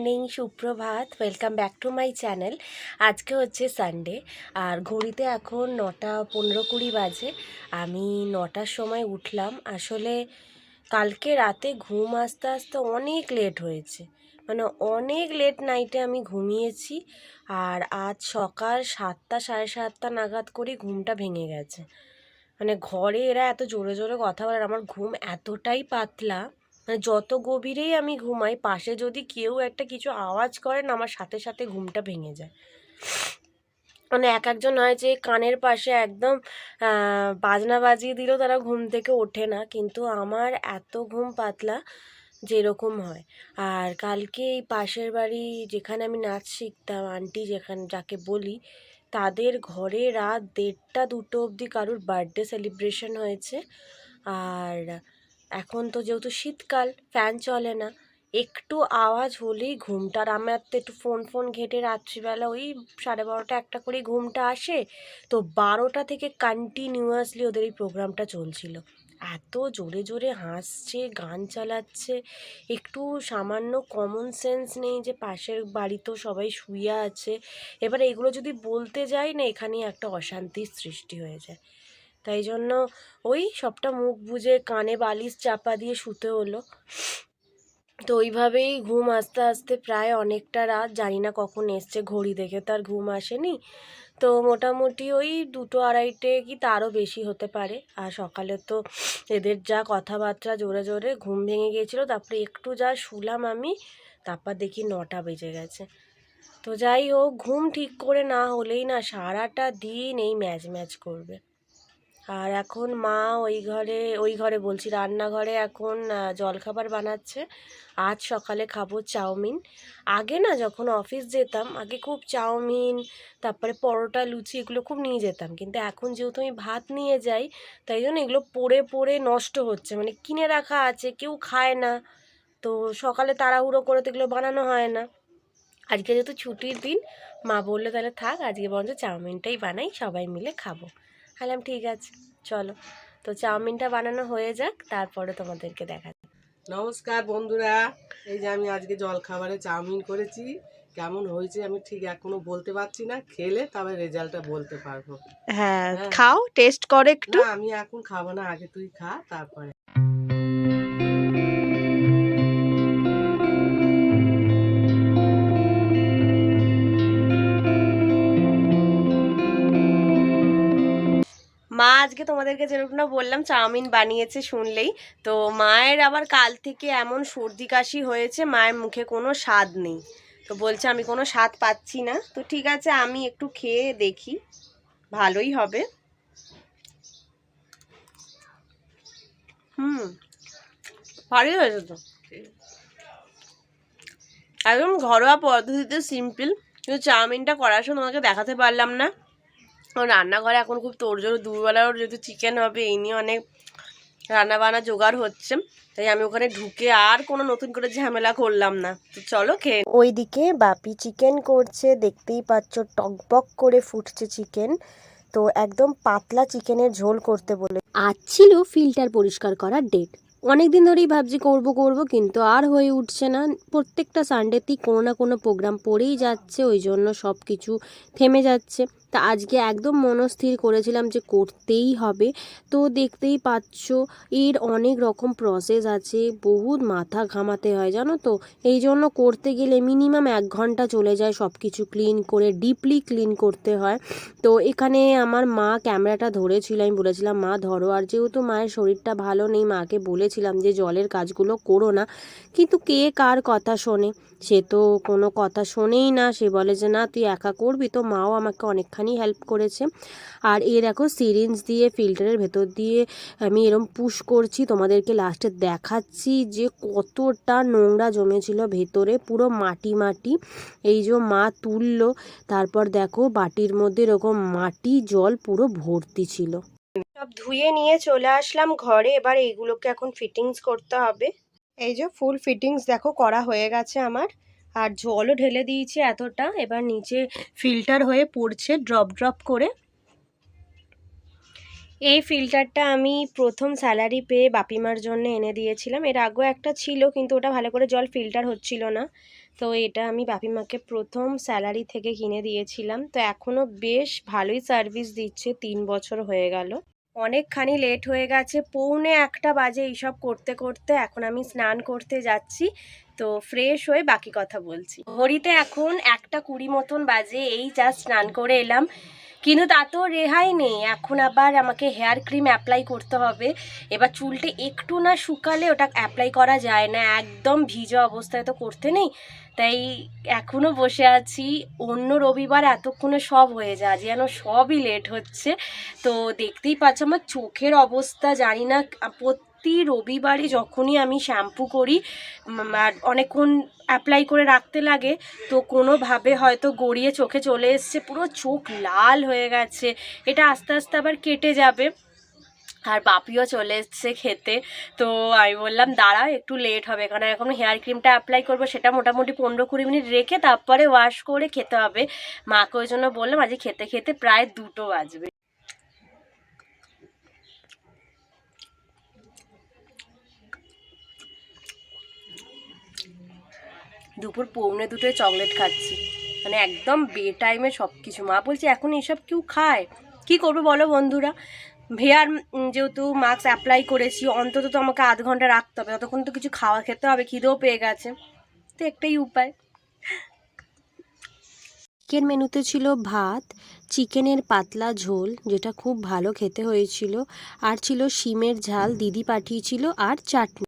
Morning, সুপ্রভাত। Welcome back to my channel আজকে হচ্ছে সানডে আর ঘড়িতে এখন নটা পনেরো কুড়ি বাজে। আমি নটার সময় উঠলাম। আসলে কালকে রাতে ঘুম আসতে আসতে অনেক লেট হয়েছে। মানে অনেক লেট নাইটে আমি ঘুমিয়েছি, আর আজ সকাল সাতটা, সাড়ে সাতটা নাগাদ করে ঘুমটা ভেঙে গেছে। মানে ঘরে এরা এত জোরে জোরে কথা বলে আমার ঘুম এতটাই পাতলা মানে যত গভীরেই আমি ঘুমাই, পাশে যদি কেউ একটা কিছু আওয়াজ করেন, আমার সাথে সাথে ঘুমটা ভেঙে যায়। মানে এক একজন হয় যে কানের পাশে একদম বাজনা বাজিয়ে দিলেও তারা ঘুম থেকে ওঠে না। কিন্তু আমার এত ঘুম পাতলা যেরকম হয়। আর কালকে এই পাশের বাড়ি যেখানে আমি নাচ শিখতাম, আন্টি যেখানে, যাকে বলি, তাদের ঘরে রাত দেড়টা দুটো অবধি কারুর বার্থডে সেলিব্রেশন হয়েছে। আর এখন তো যেহেতু শীতকাল ফ্যান চলে না, একটু আওয়াজ হলেই ঘুমটা। আর আমার তো একটু ফোন ফোন ঘেটে রাত্রিবেলা ওই সাড়ে বারোটা একটা করে ঘুমটা আসে। তো বারোটা থেকে কন্টিনিউয়াসলি ওদের এই প্রোগ্রামটা চলছিল। এত জোরে জোরে হাসছে, গান চালাচ্ছে, একটু সামান্য কমন সেন্স নেই যে পাশের বাড়িতেও সবাই শুয়ে আছে। এবার এগুলো যদি বলতে যাই না, এখানেই একটা অশান্তির সৃষ্টি হয়ে যায়। তাই জন্য ওই সবটা মুখ বুজে কানে বালিশ চাপা দিয়ে শুতে হলো। তো ওইভাবেই ঘুম আস্তে আস্তে প্রায় অনেকটা রাত, জানি না কখন এসছে ঘড়ি দেখে তার ঘুম আসেনি। তো মোটামুটি ওই দুটো আড়াইটে কি তারও বেশি হতে পারে। আর সকালে তো এদের যা কথাবার্তা জোরে জোরে ঘুম ভেঙে গিয়েছিল, তারপরে একটু যা শুলাম আমি, তারপর দেখি নটা বেজে গেছে। তো যাই হোক, ঘুম ঠিক করে না হলেই না সারাটা দিন এই ম্যাচ ম্যাচ করবে। আর এখন মা ওই ঘরে ওই ঘরে বলছি রান্নাঘরে এখন জলখাবার বানাচ্ছে। আজ সকালে খাব চাউমিন। আগে না যখন অফিস যেতাম, আগে খুব চাউমিন, তারপরে পরোটা, লুচি এগুলো খুব নিয়ে যেতাম। কিন্তু এখন যেহেতু আমি ভাত নিয়ে যাই, তাই জন্য এগুলো পড়ে পড়ে নষ্ট হচ্ছে। মানে কিনে রাখা আছে, কেউ খায় না। তো সকালে তাড়াহুড়ো করে তো এগুলো বানানো হয় না। আজকে যেহেতু ছুটির দিন, মা বলল তাহলে থাক, আজকে বরঞ্চ চাউমিনটাই বানাই, সবাই মিলে খাব। বললাম ঠিক আছে চলো। তো চাউমিনটা বানানো হয়ে যাক তারপরে তোমাদেরকে দেখা নমস্কার বন্ধুরা এই যে আমি আজকে জলখাবারে চাউমিন করেছি কেমন হয়েছে আমি ঠিক এখনও বলতে পারছি না খেলে তবে রেজাল্টটা বলতে পারব। হ্যাঁ হ্যাঁ। খাও টেস্ট করো একটু। আমি এখন খাব না আগে তুই খা তারপরে। মা আজকে তোমাদেরকে যেরকম না বললাম, চাউমিন বানিয়েছে শুনলেই। তো মায়ের আবার কাল থেকে এমন সর্দি কাশি হয়েছে, মায়ের মুখে কোনো স্বাদ নেই। তো বলছে, আমি কোনো স্বাদ পাচ্ছি না। তো ঠিক আছে, আমি একটু খেয়ে দেখি, ভালোই হবে। হুম, ভালোই হয়েছে তো। একদম ঘরোয়া পদ্ধতিতে সিম্পল কিন্তু চাউমিনটা করার সময় তোমাকে দেখাতে পারলাম না। রান্নাঘরে এখন খুব তোড়জোড় দুবেলার যেহেতু চিকেন হবে এই নিয়ে অনেক রান্না বান্না জোগাড় হচ্ছে। তাই আমি ওখানে ঢুকে আর কোনো নতুন করে ঝামেলা করলাম না। তো চলো খেয়ে ওইদিকে বাপি চিকেন করছে দেখতেই পাচ্ছ টকবক করে ফুটছে চিকেন তো একদম পাতলা চিকেনের ঝোল করতে বলে। আজ ছিল ফিল্টার পরিষ্কার করার ডেট অনেক দিন ধরেই ভাবছি করব করব কিন্তু আর হয়ে উঠছে না। প্রত্যেকটা সানডেতেই কোনো না কোনো প্রোগ্রাম পড়েই যাচ্ছে ওই জন্য সব কিছু থেমে যাচ্ছে। তা আজকে একদম মনস্থির করেছিলাম যে করতেই হবে। তো দেখতেই পাচ্ছ, এর অনেক রকম প্রসেস আছে, বহুত মাথা ঘামাতে হয়, জানো তো? এই জন্য করতে গেলে মিনিমাম এক ঘণ্টা চলে যায় সব কিছু ক্লিন করে ডিপলি ক্লিন করতে হয়। তো এখানে আমার মা ক্যামেরাটা ধরেছিল, আমি বলেছিলাম, মা, ধরো। আর যেহেতু মায়ের শরীরটা ভালো নেই, মাকে বলেছিলাম যে, জলের কাজগুলো করো না। কিন্তু কে কার কথা শোনে? সে তো কোনো কথা শোনেই না। সে বলে যে, না, তুই একা করবি? তো মাও আমাকে অনেকখানি হেল্প করেছে। আর এ দেখো সিরিঞ্জ দিয়ে ফিল্টারের ভেতর দিয়ে আমি এরম পুশ করছি, তোমাদেরকে লাস্টে দেখাচ্ছি যে কতটা নোংরা জমেছিল ভেতরে, পুরো মাটি মাটি। এই যে মা তুললো, তারপর দেখো বাটির মধ্যে এরকম মাটি, জল পুরো ভর্তি ছিল। সব ধুয়ে নিয়ে চলে আসলাম ঘরে, এবার এইগুলোকে এখন ফিটিংস করতে হবে। এই যে ফুল ফিটিংস দেখো করা হয়ে গেছে আমার। আর জলও ঢেলে দিয়েছি এতটা। এবার নিচে ফিল্টার হয়ে পড়ছে ড্রপ ড্রপ করে। এই ফিল্টারটা আমি প্রথম স্যালারি পেয়ে বাপিমার জন্য এনে দিয়েছিলাম। এর আগেও একটা ছিল, কিন্তু ওটা ভালো করে জল ফিল্টার হচ্ছিল না। তো এটা আমি বাপিমাকে প্রথম স্যালারি থেকে কিনে দিয়েছিলাম। তো এখনও বেশ ভালোই সার্ভিস দিচ্ছে, তিন বছর হয়ে গেল। অনেকখানি লেট হয়ে গেছে, পৌনে একটা বাজে এইসব করতে করতে এখন আমি স্নান করতে যাচ্ছি, তো ফ্রেশ হয়ে বাকি কথা বলছি। ঘড়িতে এখন একটা কুড়ি মতন বাজে, এই জাস্ট স্নান করে এলাম। কিন্তু তাতেও রেহাই নেই। এখন আবার আমাকে হেয়ার ক্রিম অ্যাপ্লাই করতে হবে। এবার চুলটা একটু না শুকালে ওটা অ্যাপ্লাই করা যায় না। একদম ভিজা অবস্থায় তো করতে নেই। তাই এখনও বসে আছি। অন্য রবিবার এতক্ষণে সব হয়ে যায়। আজ যেন সবই লেট হচ্ছে। তো দেখতেই পাচ্ছ আমার চোখের অবস্থা। জানি না প্রতি রবিবারে যখনই আমি শ্যাম্পু করি আর অনেকক্ষণ অ্যাপ্লাই করে রাখতে লাগে, তো কোনোভাবে হয়তো গড়িয়ে চোখে চলে এসছে, পুরো চোখ লাল হয়ে গেছে, এটা আস্তে আস্তে আবার কেটে যাবে। আর বাপিও চলে এসছে খেতে, তো আমি বললাম দাঁড়া একটু লেট হবে, কারণ এখন হেয়ার ক্রিমটা অ্যাপ্লাই করব, সেটা মোটামুটি পনেরো কুড়ি মিনিট রেখে তারপরে ওয়াশ করে খেতে হবে। মাকে ওই জন্য বললাম, আজকে খেতে খেতে প্রায় দুটো বাজবে। দুপুর পৌনে দুটোয় চকলেট খাচ্ছি। মানে একদম বে টাইমে সব কিছু মা বলছে, এখন এসব কেউ খায়? কি করবে বলো বন্ধুরা? ভেয়ার যেহেতু মাস্ক অ্যাপ্লাই করেছি, অন্তত তো আমাকে আধ ঘণ্টা রাখতে হবে। ততক্ষণ তো কিছু খাওয়া খেতে হবে, খিদেও পেয়ে গেছে। তো একটাই উপায়। চিকেন মেনুতে ছিল ভাত, চিকেনের পাতলা ঝোল, যেটা খুব ভালো খেতে হয়েছিল। আর ছিল শিমের ঝাল, দিদি পাঠিয়েছিল, আর চাটনি।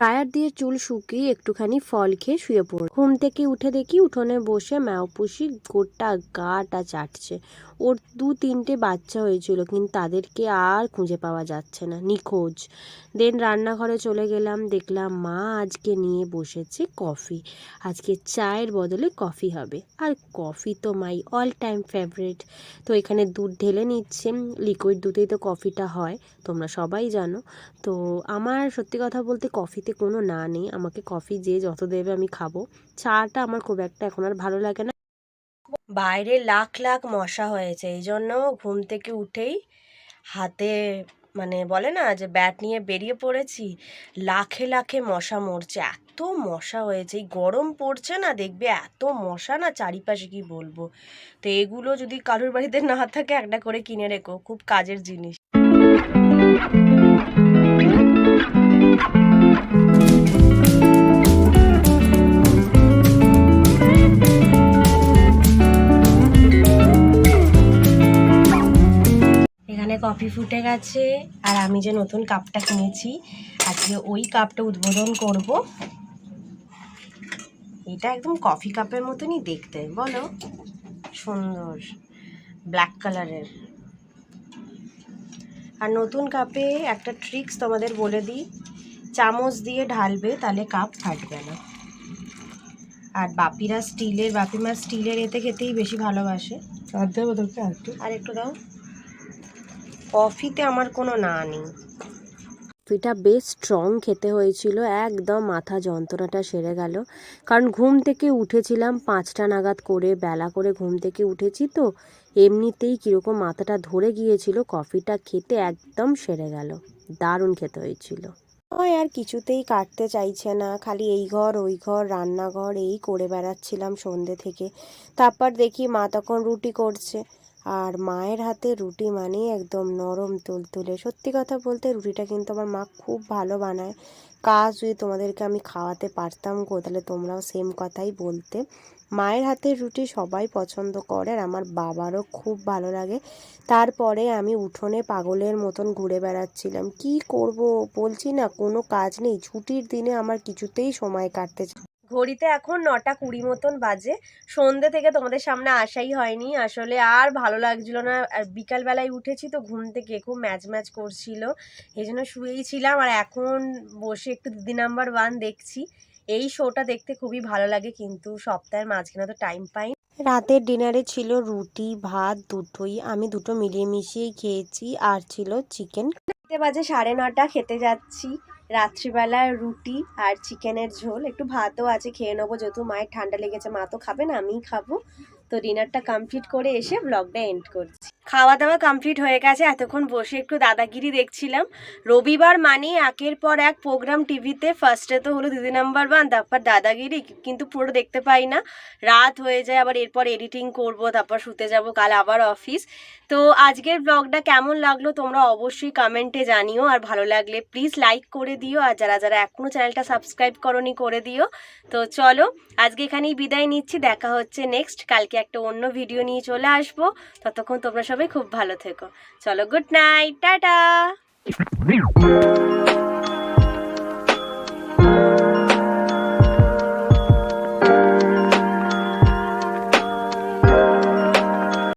ড্রায়ার দিয়ে চুল শুকিয়ে একটুখানি ফল খেয়ে শুয়ে পড়ল। ঘুম থেকে উঠে দেখি উঠোনে বসে ম্যাওপুষি গোটা গাটা চাটছে। ওর দু তিনটে বাচ্চা হয়েছিল, কিন্তু তাদেরকে আর খুঁজে পাওয়া যাচ্ছে না, নিখোঁজ। দেন রান্নাঘরে চলে গেলাম, দেখলাম মা আজকে নিয়ে বসেছে কফি। আজকে চায়ের বদলে কফি হবে। আর কফি তো মাই অল টাইম ফেভারিট তো এখানে দুধ ঢেলে নিচ্ছে লিকুইড দুধেই তো কফিটা হয়, তোমরা সবাই জানো। তো আমার সত্যি কথা বলতে কফিতে কোনো না নেই, আমাকে কফি যে যত দেবে আমি খাব। চাটা আমার খুব একটা এখন আর ভালো লাগে না। বাইরে লাখ লাখ মশা হয়েছে, এই জন্য ঘুম থেকে উঠেই হাতে মানে বলে না যে ব্যাট নিয়ে বেরিয়ে পড়েছি, লাখে লাখে মশা মরছে, এত মশা হয়েছে, এই গরম পড়ছে না, দেখবে এত মশা না চারিপাশে কি বলব? তো এগুলো যদি কারোর বাড়িতে না থাকে, একটা করে কিনে রেখো, খুব কাজের জিনিস। এখানে কফি ফুটে গেছে আর আমি যে নতুন কাপটা কিনেছি আজকে ওই কাপটা উদ্বোধন করব। এটা একদম কফি কাপের মতনই দেখতে বলো? সুন্দর ব্ল্যাক কালারের আর নতুন কাপে একটা ট্রিক্স তোমাদের বলে দিই চামচ দিয়ে ঢালবে তাহলে কাপ ফাটবে না। আর বাপিরা স্টিলের বাপিমা স্টিলের এতে খেতেই বেশি ভালোবাসে। আর দেবো তোকে আর একটু আর একটু দাও। কফিতে আমার কোনো না নেই। কফিটা বেশ স্ট্রং খেতে হয়েছিল একদম মাথা যন্ত্রণাটা সেরে গেল। কারণ ঘুম থেকে উঠেছিলাম পাঁচটা নাগাদ করে বেলা করে ঘুম থেকে উঠেছি তো এমনিতেই কীরকম মাথাটা ধরে গিয়েছিল কফিটা খেতে একদম সেরে গেল দারুণ খেতে হয়েছিল। ওই আর কিছুতেই কাটতে চাইছে না খালি এই ঘর ওই ঘর রান্নাঘর এই করে বেড়াচ্ছিলাম সন্ধে থেকে। তারপর দেখি মা তখন রুটি করছে। আর মায়ের হাতে রুটি মানেই একদম নরম তুলতুলে। সত্যি কথা বলতে রুটিটা কিন্তু আমার মা খুব ভালো বানায়। কাজ যদি তোমাদেরকে আমি খাওয়াতে পারতাম গো, তাহলে তোমরাও সেম কথাই বলতে। মায়ের হাতের রুটি সবাই পছন্দ করে আর আমার বাবারও খুব ভালো লাগে। তারপরে আমি উঠোনে পাগলের মতন ঘুরে বেড়াচ্ছিলাম। কি করব বলছি না, কোনো কাজ নেই। ছুটির দিনে আমার কিছুতেই সময় কাটতে। ঘড়িতে এখন নটা কুড়ি মতন বাজে। সন্ধে থেকে তোমাদের সামনে আসাই হয়নি। আসলে আর ভালো লাগছিল না। আর বিকালবেলায় উঠেছি তো ঘুম থেকে খুব ম্যাচ ম্যাচ করছিল। এই জন্য শুয়েই ছিলাম। আর এখন বসে একটু দিদি নাম্বার ওয়ান দেখছি। এই শোটা দেখতে খুবই ভালো লাগে, কিন্তু সপ্তাহের মাঝখানে তো টাইম পাই। রাতের ডিনারে ছিল রুটি, ভাত, দুটোই। আমি দুটো মিলিয়ে মিশিয়ে খেয়েছি। আর ছিল চিকেন। বাজে সাড়ে নটা, খেতে যাচ্ছি। রাত্রিবেলা রুটি আর চিকেনের ঝোল। একটু ভাতও আছে, খেয়ে নেব যেহেতু মায়ের ঠান্ডা লেগেছে, মা তো খাবে না, আমিই খাব। তো ডিনারটা কমপ্লিট করে এসে ব্লগটা এন্ড করছি। খাওয়া দাওয়া কমপ্লিট হয়ে গেছে, এতক্ষণ বসে একটু দাদাগিরি দেখছিলাম। রবিবার মানেই একের পর এক প্রোগ্রাম টিভিতে ফার্স্টে তো হলো দিদি নাম্বার ওয়ান তারপর দাদাগিরি, কিন্তু পুরো দেখতে পাই না। রাত হয়ে যায়, আবার এরপর এডিটিং করব, তারপর শুতে যাব, কাল আবার অফিস তো আজকের ব্লগটা কেমন লাগল তোমরা অবশ্যই কমেন্টে জানিও, আর ভালো লাগলে প্লিজ লাইক করে দিও, আর যারা যারা এখনও চ্যানেলটা সাবস্ক্রাইব করনি করে দিও। তো চলো, আজকে এখানেই বিদায় নিচ্ছি, দেখা হচ্ছে নেক্সট কালকে একটা অন্য ভিডিও নিয়ে চলে আসব। ততক্ষণ তোমরা সবাই খুব ভালো থেকো। চলো গুড নাইট টাটা!